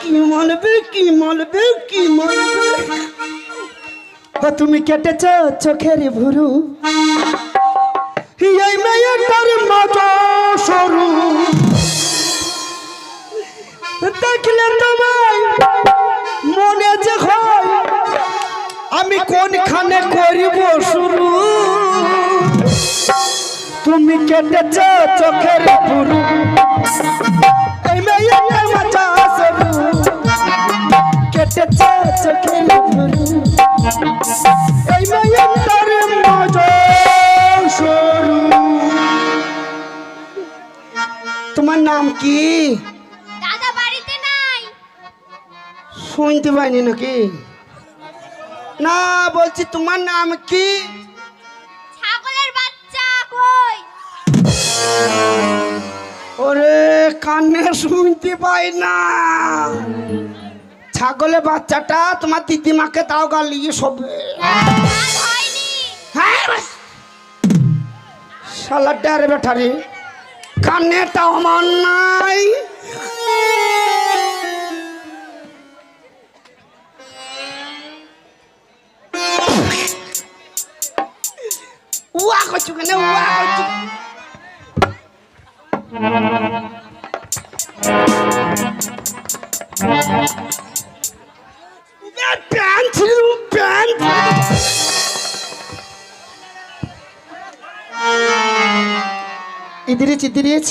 কি কি কি তুমি কেটেছ চোখের ভুরু? সরু। দেখলে তোমায় মনে যে হয়, আমি কোনখানে করিব শুরু? তুমি কেটেছ চোখের পুরু। এই মেয়েটার মতো সরু কেটেছ চোখের পুরু। এই মেয়েটার মতো সরু তোমার নাম কি? দাদা বাড়িতে নাই। শুনতে পাইনি নাকি? না বলছি তোমার নাম কি? ওরে কানে শুনতে পাই না। ছাগলের বাচ্চাটা তোমার দিদিমাকে দাও গালিয়ে শোবে। আর হয়নি শালা ডেরে বেঠারি কানেটা আমার নাই। উয়া করছু কেন? উয়া করছু প্যান্ট ছিল প্যান্ট ইদিরিচ ইদিরিচ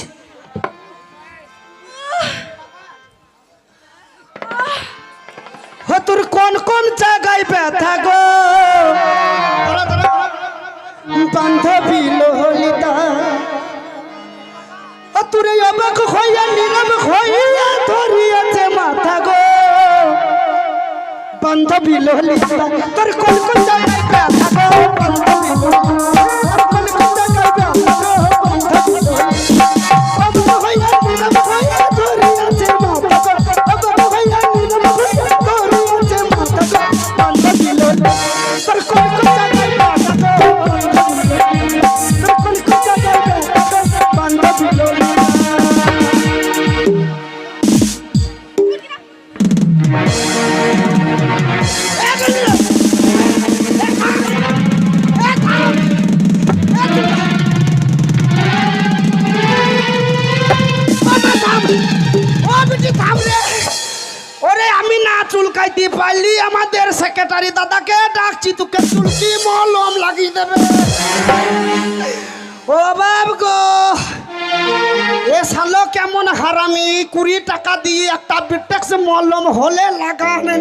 কেমন হারামি কুড়ি টাকা দিয়ে একটা বিটেক্স মলম হলে লাগানে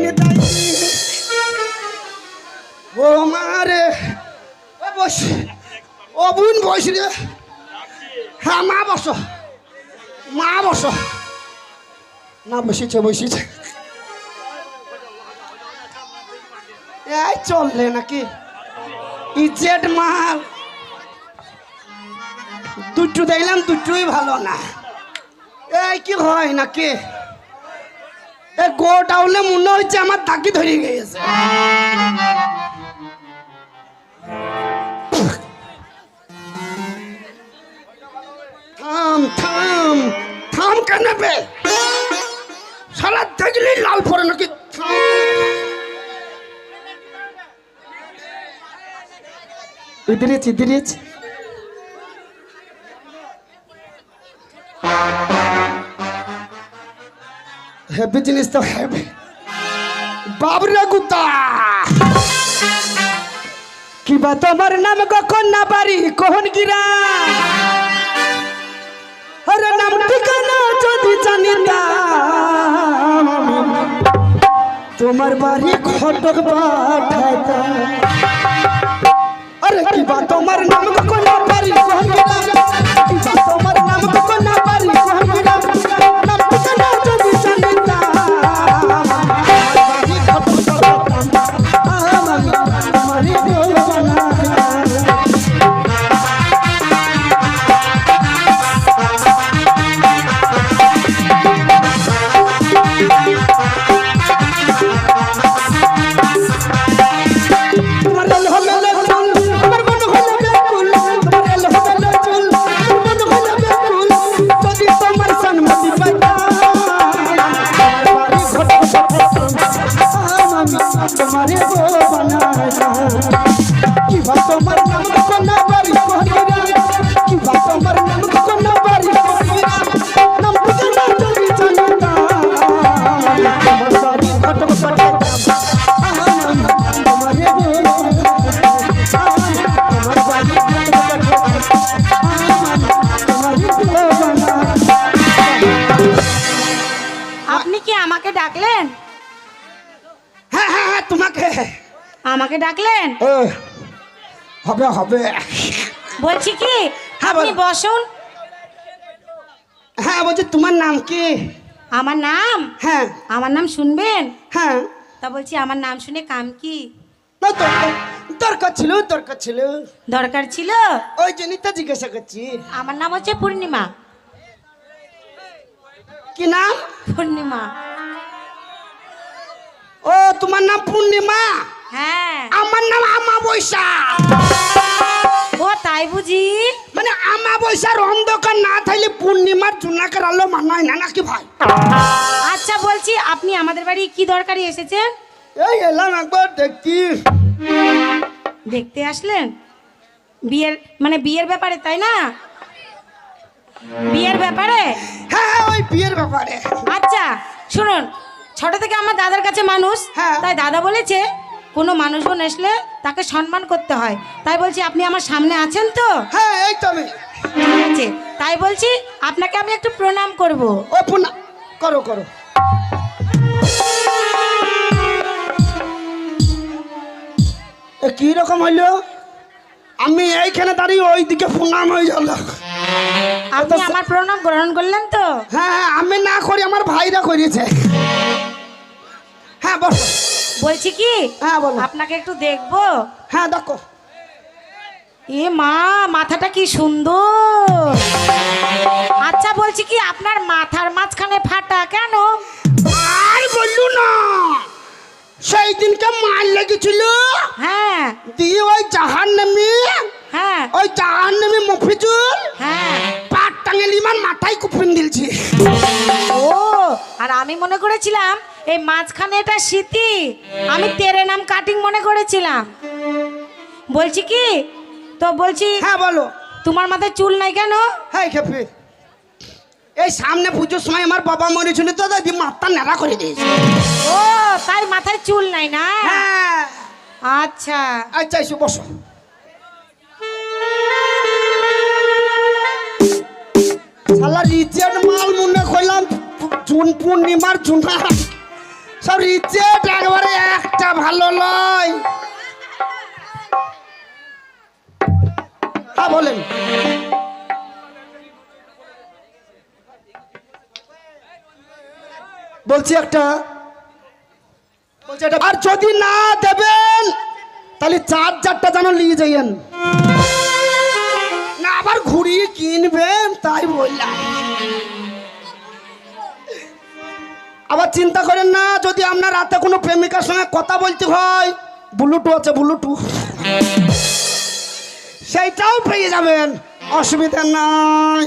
ও মারে, ও বস, ও বোন বস রে। হ্যাঁ মা বস মা বস। না, বসেছে বসেছে। এই চললে নাকি? ইজেট মাল। দুটো দেখলাম, দুটোই ভালো না। এই, কি হয় নাকি? এ গোটাউলে মনে হচ্ছে আমার তাকি ধরে গিয়েছে থাম থাম থাম কেন বে? সারা দেখলি লাল পরে নাকি। ইদিরিচ ইদিরিচ হেভি জিনিস তো হেভি বাবরে গুতা কিবা তোমার নাম কখন না পারি কখন গিরা আরে নাম ঠিকানা যদি জানিতাম তোমার বাড়ি খটক পাঠাইতা আরে কিবা তোমার নাম কখন না পারি কখন গিরা হবে হবে। বলছি কি হ্যাঁ, আপনি বসুন। হ্যাঁ বলছি তোমার নাম কি? আমার নাম? হ্যাঁ। আমার নাম শুনবেন? হ্যাঁ। তা বলছি আমার নাম শুনে কাম কি? দরকার ছিল দরকার ছিল। দরকার ছিল? ওই জন্যই তো জিজ্ঞাসা করছি। আমার নাম হচ্ছে পূর্ণিমা। কি নাম? পূর্ণিমা। ও তোমার নাম পূর্ণিমা? হ্যাঁ। আমার নাম আমাবৈশা ও তাই বুঝি? মানে আমাবৈশার অন্ধকার না থাকলে পূর্ণিমার জুনাকের আলো মানায় না নাকি ভাই? আচ্ছা বলছি আপনি আমাদের বাড়ি কি দরকারি এসেছেন? এই এলাম একবার দেখছি দেখতে আসলেন? বিয়ের মানে বিয়ের ব্যাপারে তাই না? বিয়ের ব্যাপারে? হ্যাঁ হ্যাঁ ওই বিয়ের ব্যাপারে। আচ্ছা শুনুন ছোট থেকে আমার দাদার কাছে মানুষ হ্যাঁ। তাই দাদা বলেছে কোনো মানুষজন আসলে তাকে সম্মান করতে হয়। তাই বলছি আপনি আমার সামনে আছেন তো? হ্যাঁ এই তো আমি। আছে তাই বলছি আপনাকে আমি একটু প্রণাম করব। ও প্রণাম করো করো। এ কি রকম হইল? আমি এইখানে দাঁড়িয়ে ওই দিকে প্রণাম হয়ে গেল আপনি আমার প্রণাম গ্রহণ করলেন তো? হ্যাঁ হ্যাঁ আমি না করি আমার ভাইরা করিয়েছে। হ্যাঁ বস। বলছি কি? হ্যাঁ বলো। আপনাকে একটু দেখব? হ্যাঁ দেখো। এ মা মাথাটা কি সুন্দর। আচ্ছা বলছি কি আপনার মাথার মাঝখানে ফাটা কেন? আর বললু না। সেই দিনকে মাল লেগেছিল। হ্যাঁ। দিয়ে ওই জাহান নেমি হ্যাঁ। ওই জাহান নেমি মফিজুল হ্যাঁ। পাট টাঙেলি মান মাথায় কুপিন দিলছি। ও আর আমি মনে করেছিলাম এই মাঝখানে এটা স্মৃতি। আমি তেরে নাম কাটিং মনে করেছিলাম। বলছি কি? তো বলছি হ্যাঁ বলো। তোমার মাথায় চুল নাই কেন? হ্যাঁ খেপে। এই সামনে পুজোর সময় আমার বাবা মরেছিল তো দাদি মাথা নেড়া করে দিয়েছে। ও তাই মাথায় চুল নাই না? হ্যাঁ। আচ্ছা। আচ্ছা এসো বসো। শালা রিজেক্ট মাল মনে কইলাম জুন পূর্ণিমার জুনা সব রিজেক্ট একবারে একটা ভালো লয়। হ্যাঁ বলেন। বলছি একটা বলছি একটা, আর যদি না দেবেন, তাহলে চার চারটা যেন নিয়ে যাইয়েন। না, আবার ঘুরিয়ে কিনবেন, তাই বললাম। আবার চিন্তা করেন না, যদি আপনার রাতে কোনো প্রেমিকার সঙ্গে কথা বলতে হয়, ব্লুটু আছে, ব্লুটু। সেইটাও পেয়ে যাবেন, অসুবিধা নাই।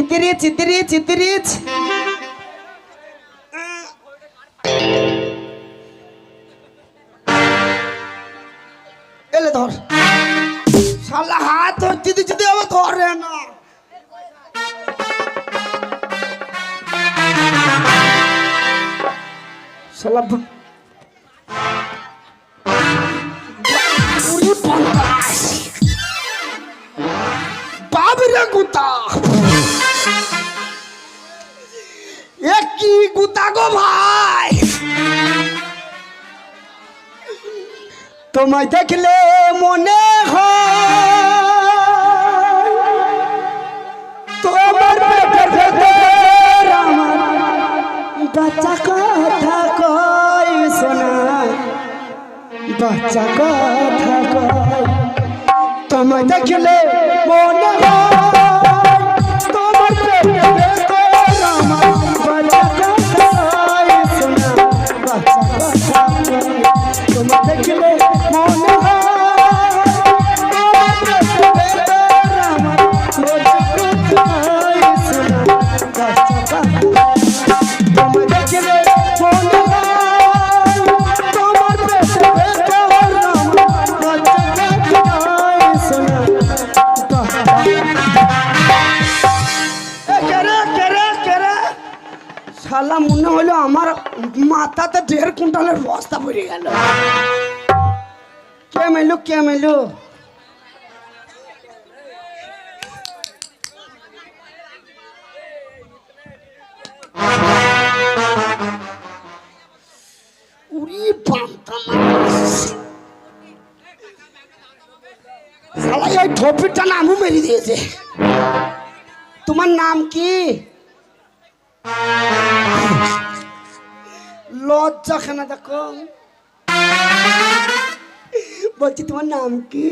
ইতিরিচ ইতিরিচ ইতিরিচ। গুতা এ কি গুতা গো ভাই? তোমায় দেখলে মনে হয় তোমার পেটের ভেতর আমার বাচ্চা কথা কই শোনা বাচ্চা কথা কই তোমায় দেখলে মনে হয় কুইন্টালের বস্তা পড়ে গেল। কে মাইলো কে মাইলো নামও মেরে দিয়েছে। তোমার নাম কি? লজ্জা খানা দেখো। বলছি, তোমার নাম কি?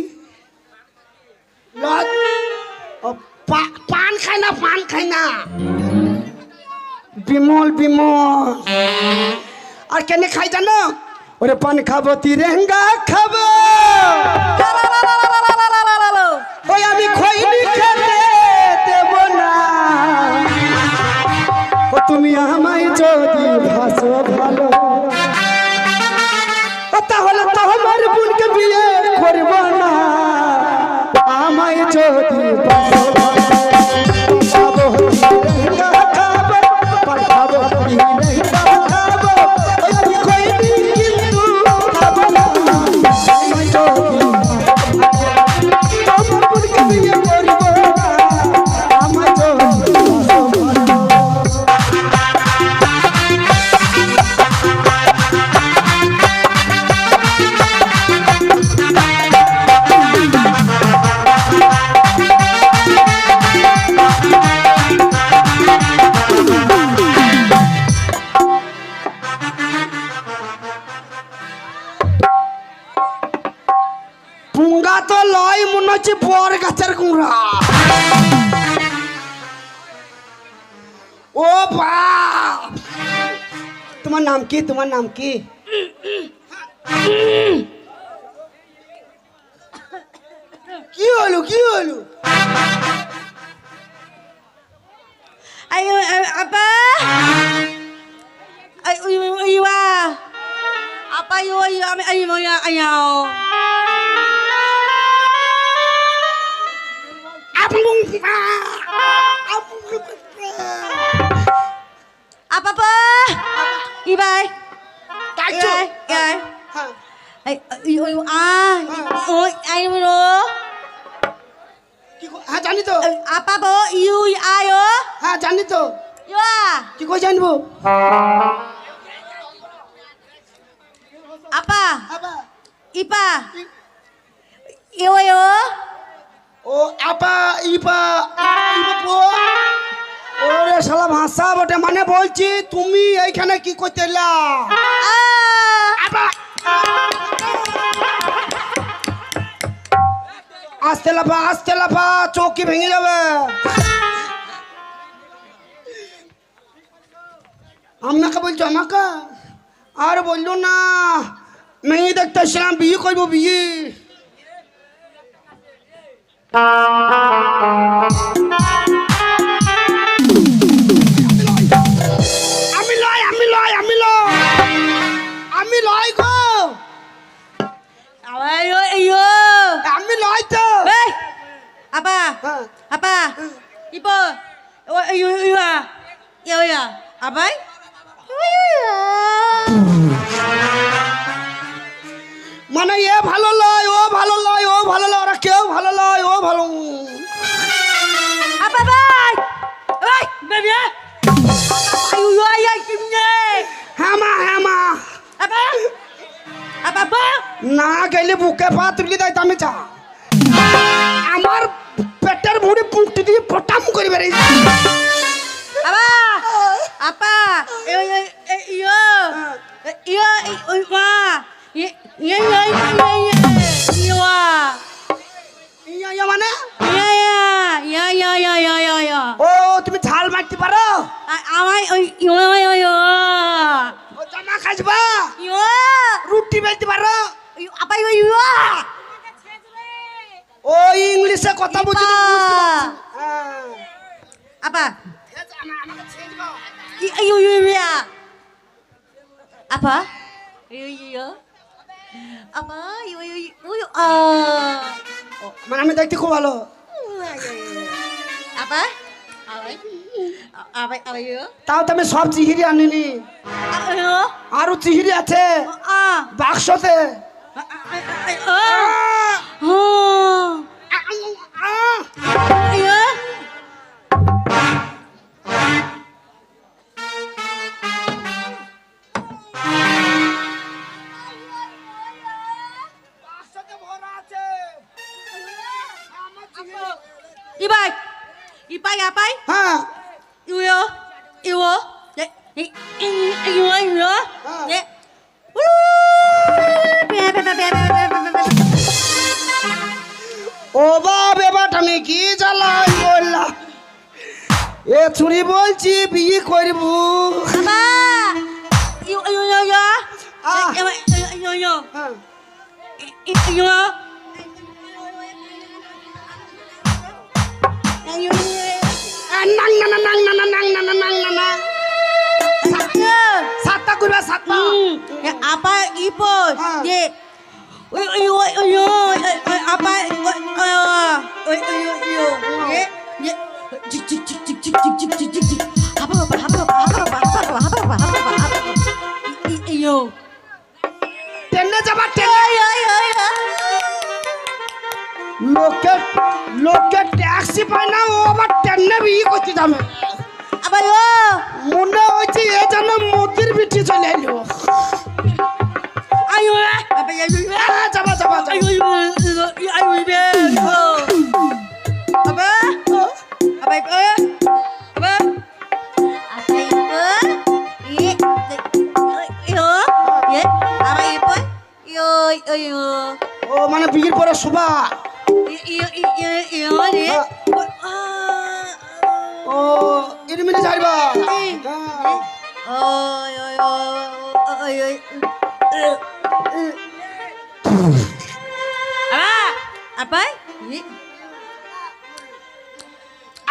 পান খাই না, পান খাই না। বিমল বিমল। আর কেন খাই জানো? ওরে পান খাব, তিরেঙ্গা খাব। ওই আমি খৈনি খেতে দেব না। তুমি আমায় যদি ভাসো ভালো। তাহলে তো আমার বোনকে বিয়ে করব না। আমায় যদি কি তোমার নাম কি কি হলো কি হলো Ayo, ayo, apa? Ayo, ayo, ayo, ah. Apa ayo, ayo, ayo, ayo, ayo, ayo. আপন Apa apa? Ayo, ayo, ah. Oi, ayo, ayo. হ্যাঁ জানি তো Apa bo? Iu, ayo. হ্যাঁ জানি তো ah. কি করে জানব Apa? Ipa. Iyo, ayo. ও আপা ইপা ইপা। ওরে বটে মানে বলছি তুমি এইখানে কি করতে আস্তে লাফা আস্তে লাফা চৌকি ভেঙে যাবে? আপনাকে বলছো, আমাকে? আর বলল না, মেয়ে দেখতে বিয়ে করব, বিয়ে। Apa? হ্যাঁ Apa? Ibu. Oh, iyo, iyo. Iyo, iyo. Apa? Iyo. মানে এ ভালো লয় ও ভালো লয় ও ভালো লয় ওরা কেউ ভালো লয় ও ভালো Apa, bay? Bay, baby. Ayo, iyo, iyo, kimne. হ্যাঁ মা হ্যাঁ মা Apa? Apa, apa? না গেলে বুকে পা তুলি দেয় আমি চা আমার পেটের ভুড়ি পুঁকটি দিয়ে পটাম করে. Iyo, iyo, ma. Iyo, iyo, iyo, iyo, iyo. Iyo. ইয়া, ইয়া মানে. ও তুমি ঝাল মারতে পারো আমায় ওই ইয়ো ইয়ো ইয়ো জামা ইয়ো রুটি বেলতে পারো আপা ইয়ো ইয়ো ও ইংলিশে কথা বুঝি। হ্যাঁ। আপা। ইয়ো ইয়ো ইয়ো আপা ইয়ো ইয়ো আপা ইয়ো ইয়ো ইয়ো মানে আমি দেখতে খুব ভালো আপা তাও তো আমি সব চিহিরি আনিনি ইয়ো আরও চিহিরি আছে 이빨 이빨 아빠이 하 이거요 이거 네 이거 이거 이거 네 এ ছুরি বলছি বিয়ে করব বাবা ইউ ইউ ইউ ইউ আহ। ইউ ইউ ইউ হ্যাঁ। ইউ এ, নাং না না নাং না না নাং না না নাং না না সাতটা করবে সাতটা apa ibu Ah. ye oi oi oi oi oi apa টেনে যাবা লোকে লোকে ট্যাক্সি পায় না ও আবার টেনে বিয়ে করতে যাবে আবার ও মনে হয়েছে এ যেন মোদির পিঠে চলে এলো আয়ো যাবা যাবা যাবা আয়ো আয়ো ও মানে বিয়ের পরে শোভা ও এর মিলে যাইবা oh oh ye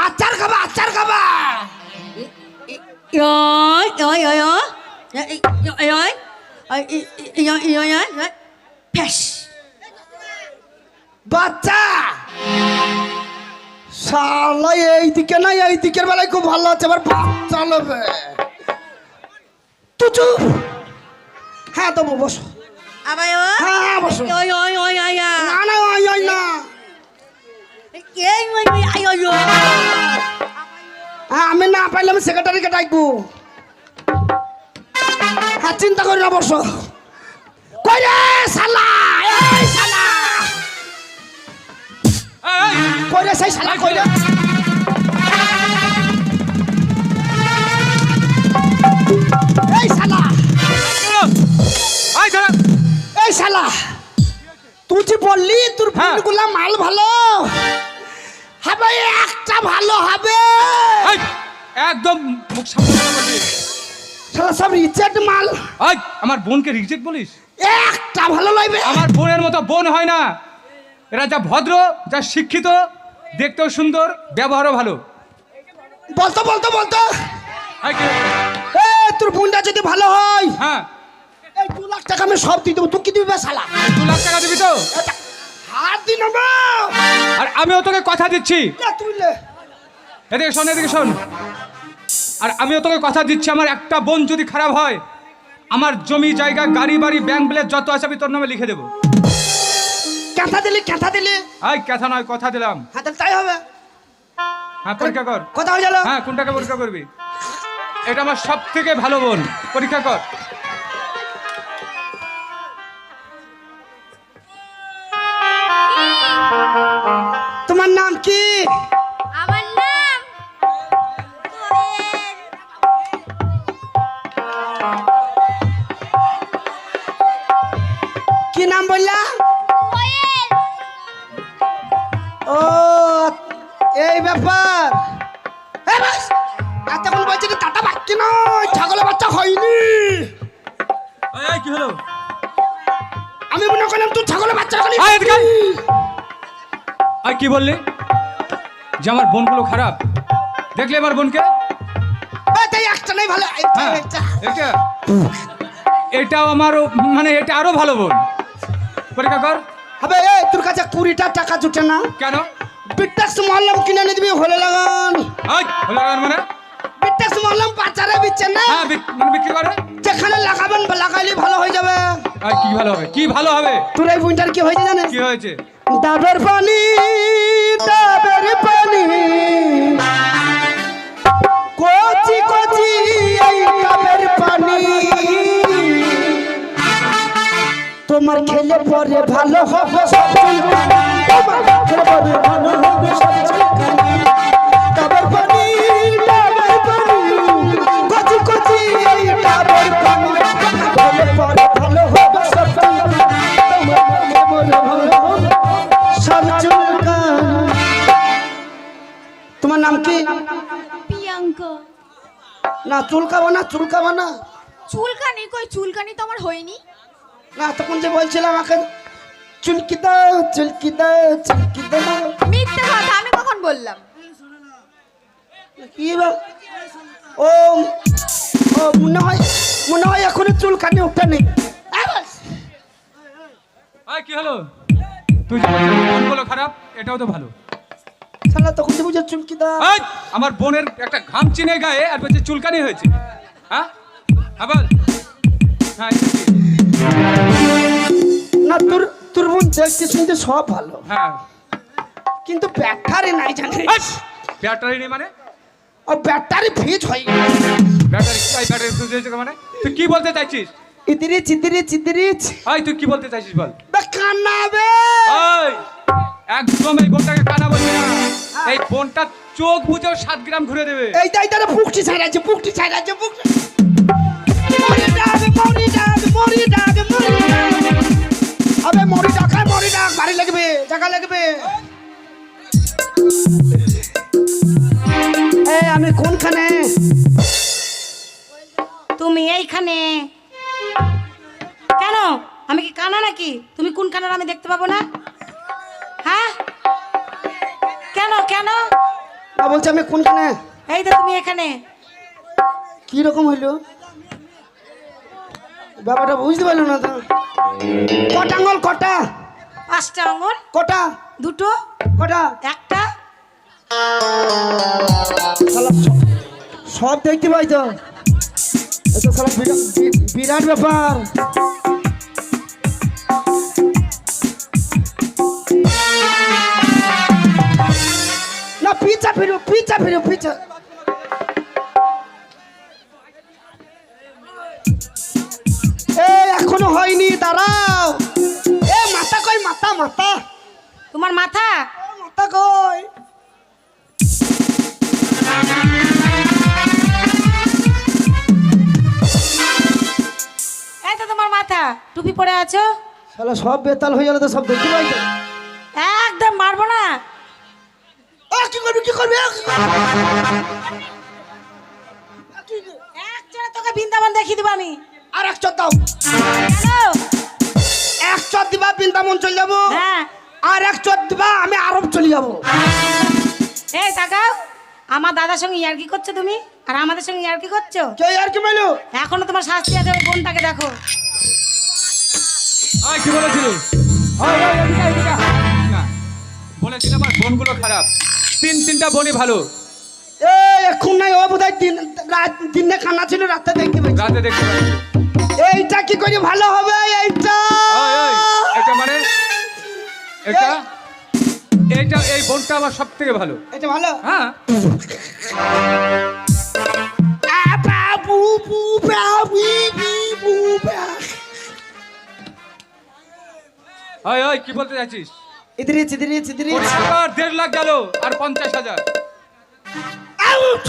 আচার খাবা আচার খাবা Yo, yo, yo, yo. Yo, yo, yo. Yo, yo, ফ্যাস বাচ্চা! শালা এইদিকে না এইদিকের বেলায় খুব ভালো আছে আবার বাচ্চা নেবে তুচু! হ্যাঁ তবু বসো। হ্যাঁ, হ্যাঁ বসো। না না ওই ওই না। হ্যাঁ, আমি না পাইলে আমি সেক্রেটারিকে ডাকবো। হ্যাঁ চিন্তা করি না বসো। কই রে শালা এই শালা। কই রে সেই শালা কই রে এই শালা। আই দাঁড়া এই শালা। তুই যে বললি তোর হ্যাঁ। ফুলগুলা মাল ভালো। হবে একটা ভালো হবে। একদম মুখ সামনে শালা সব রিজেক্ট মাল। আমার বোনকে রিজেক্ট বলিস? একটা ভালো লাগবে আমার বোনের মতো বোন হয় না। এরা যা ভদ্র যা শিক্ষিত দেখতেও সুন্দর ব্যবহারও ভালো। বলতো বলতো বলতো? এ তোর বোনটা যদি ভালো হয় হ্যাঁ। এই দু লাখ টাকা আমি সব দিয়ে দেবো। তুই কি দিবি বে শালা? দু লাখ টাকা দিবি তো? হাত দি নেব আর আমিও তোকে কথা দিচ্ছি। এদিকে শোন এদিকে শোন। আর আমিও তোকে কথা দিচ্ছি। আমার একটা বোন যদি খারাপ হয় আমার জমি জায়গা গাড়ি বাড়ি ব্যাংক বিলে যত আছে আমি তোর নামে লিখে দেবো। কথা দিলি কথা দিলি? আই কথা নয় কথা দিলাম। হ্যাঁ তাহলে তাই হবে। হ্যাঁ পরীক্ষা কর। কথা হয়ে গেল। হ্যাঁ কোনটাকে পরীক্ষা করবি? এটা আমার সব থেকে ভালো বোন। পরীক্ষা কর। কি বললি? যে আমার বোনগুলো খারাপ। দেখলে আমার বোনকে? হ্যাঁ এটাও আমারও মানে এটা আরও ভালো বোন। পরীক্ষা কর হবে তোর কাছে কুড়িটা টাকা জুটে না? কেন? এনে দিবি হলে লাগান। হলো কেন মানে? বাজারে বিচ্ছে না? হ্যাঁ মানে বিক্রি করে? যেখানে লাগাবেন লাগাইলে ভালো হয়ে যাবে। আর কি ভালো হবে? কি ভালো হবে? তোর এই বুইন্টার কি হয়েছে জানিস? কি হয়েছে? ডাবের পানি ডাবের পানি। কচি কচি এই ডাবের পানি। তোমার খেলে পরে ভালো হবে তোমার খেলে পরে ভালো হবে না চুলকাবো না চুলকাবো না। চুলকানি? কই চুলকানি তো আমার হয়নি। না তখন যে বলছিলাম আমাকে চুলকি দাও চুলকি দাও চুলকি দাও মিথ্যে কথা আমি কখন বললাম? কি বা- ও ও মনে হয় মনে হয় এখনও চুলকানি ওঠে নেই আয় কি হলো? তুই যে বলছিস খারাপ? এটাও তো ভালো। শালা তখন যে বুঝে চুলকি দাও এই, আমার বোনের একটা ঘাম চিনে গায়ে আর বলছে চুলকানি হয়েছে। হ্যাঁ? আবার হ্যাঁ এটা কি? না তোর তোর বোন দেখতে শুনতে সব ভালো। হ্যাঁ। কিন্তু ব্যাটারি নাই জানে এই, ব্যাটারি নেই মানে? আর ব্যাটারি ফিজ হয়ে গেছে। ব্যাটারি এই ব্যাটারি ফিউজ হয়েছে মানে? তুই কি বলতে চাইছিস? ইদিরি চিদিরি চিদিরি এই তুই কি বলতে চাইছিস বল? বে কান্না বে। এই একদম এই বোনটাকে কানা বলবি না। এই ফোনটা চোখ বুঝেও সাত গ্রাম ঘুরে দেবে। এই তাই তারা পুকটি ছাড়াচ্ছে পুকটি ছাড়াচ্ছে পুকটি মরি ডাক মরি ডাক মরি ডাক মরি আবে মরি ডাক আয় মরি ডাক বাড়ি লাগবে জায়গা লাগবে। এই আমি কোনখানে? তুমি এইখানে। কেন? আমি কি কানা নাকি? তুমি কোন কানার আমি দেখতে পাবো না? হ্যাঁ? কেন কেন? না বলছি আমি কোনখানে? এই তো তুমি এখানে। কি রকম হইল? ব্যাপারটা বুঝতে পারল না তো। কটা আঙুল কটা? পাঁচটা আঙুল কটা? দুটো কটা? একটা। সব- দেখতে পাই তো। বিরাট ব্যাপার। ফিরো পিছা ফিরো পিছা। এখনও হয়নি দাঁড়াও। এ মাথা কই মাথা মাথা। তোমার মাথা? মাথা কই? এই তো তোমার মাথা। টুপি পরে আছো? শালা সব বেতাল হয়ে গেল তো সব তো। একদম মারবো না। কি করবি কি করবি ও, কি করবি? এক চড়ে তোকে বৃন্দাবন দেখিয়ে দেবো আমি আর এক চট দাও এক চট দিবা বৃন্দাবন চলে যাব হ্যাঁ আর এক চট দিবা আমি আরব চলে যাব এই তাকাও আমার দাদার সঙ্গে ইয়ার্কি করছ তুমি আর আমাদের সঙ্গে ইয়ার্কি করছ কে কি মাইলো এখনও তোমার শাস্তি আছে ওই বোনটাকে দেখো আয় কি বলেছিলি ওই, ওই, এদিকে আয়, এদিকে আয়। না বলেছিল আমার বোনগুলো খারাপ তিন তিনটা বোনই ভালো। এখন নাই ও বোধহয় দিন রাত দিনে কান্না ছিল রাতে দেখতে পাচ্ছি রাতে দেখতে পাচ্ছি এইটা কি করে ভালো হবে এইটা? এটা মানে? এটা এইটা এই বোনটা আমার সব থেকে ভালো। এটা ভালো? হ্যাঁ। কি বলতে চাইছিস? ইদিরি চিদিরি চিদিরি কোটি টাকার দেড় লাখ গেল আর পঞ্চাশ হাজার। আউট!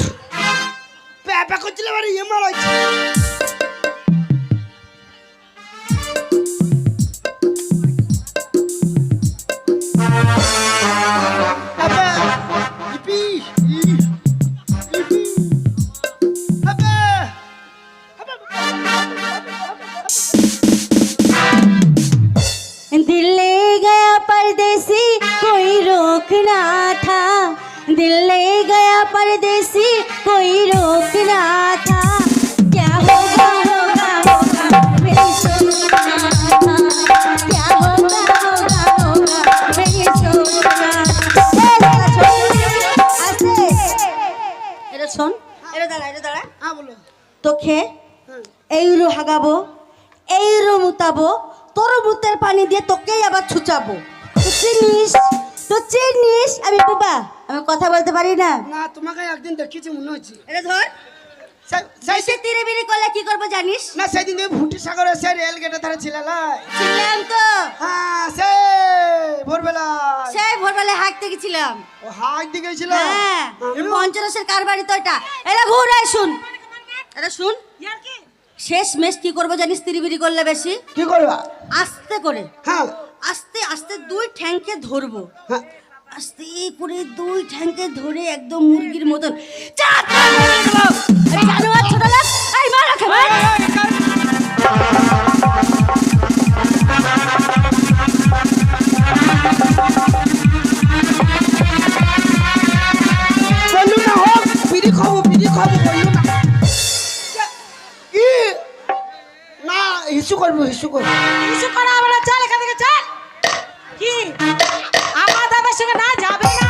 প্যাপা করছিল আবার ইয়ে মারাইছে আবে रोकना था दिल ले गया परदेसी कोई रोकना था क्या होगा होगा होगा मेरी सोचना क्या होगा होगा होगा मेरी सोचना এটা শোন এটা দাঁড়া এটা দাঁড়া হ্যাঁ বলো তোকে এইরো হাগাবো এইরো মুতাবো তোর মুতের পানি দিয়ে তোকেই আবার ছুচাবো তো চিনিস তো চিনিস আমি বাবা আমি কথা বলতে পারি না। না তোমাকে একদিন দেখিয়েছি মনে হচ্ছে এটা ধর। সে- সেই সে তিরে বিড়ি করলে কি করব জানিস? না সেদিন তুমি ভুটি সাগরে সে রেল গেটে ধারে ছিল ছিলাম তো। হ্যাঁ সে ভোরবেলা সেই ভোরবেলায় হাঁটতে গেছিলাম। ও দিকে ছিল হ্যাঁ পঞ্চরসের কার বাড়ি তো এটা। এটা ঘুর শুন। এটা শুন। শেষ মেশ কি করব জানিস তিরি বিড়ি করলে বেশি? কি করবা? আস্তে করে। হ্যাঁ। আস্তে আস্তে দুই ঠ্যাংকে ধরবো। হ্যাঁ। আস্তে করে দুই ঠ্যাঙ্কে ধরে একদম মুরগির মতন। হিসু করব হিসু করব। কিছু করা না চল এখান থেকে চল। কি? আমার দাদার সঙ্গে না যাবে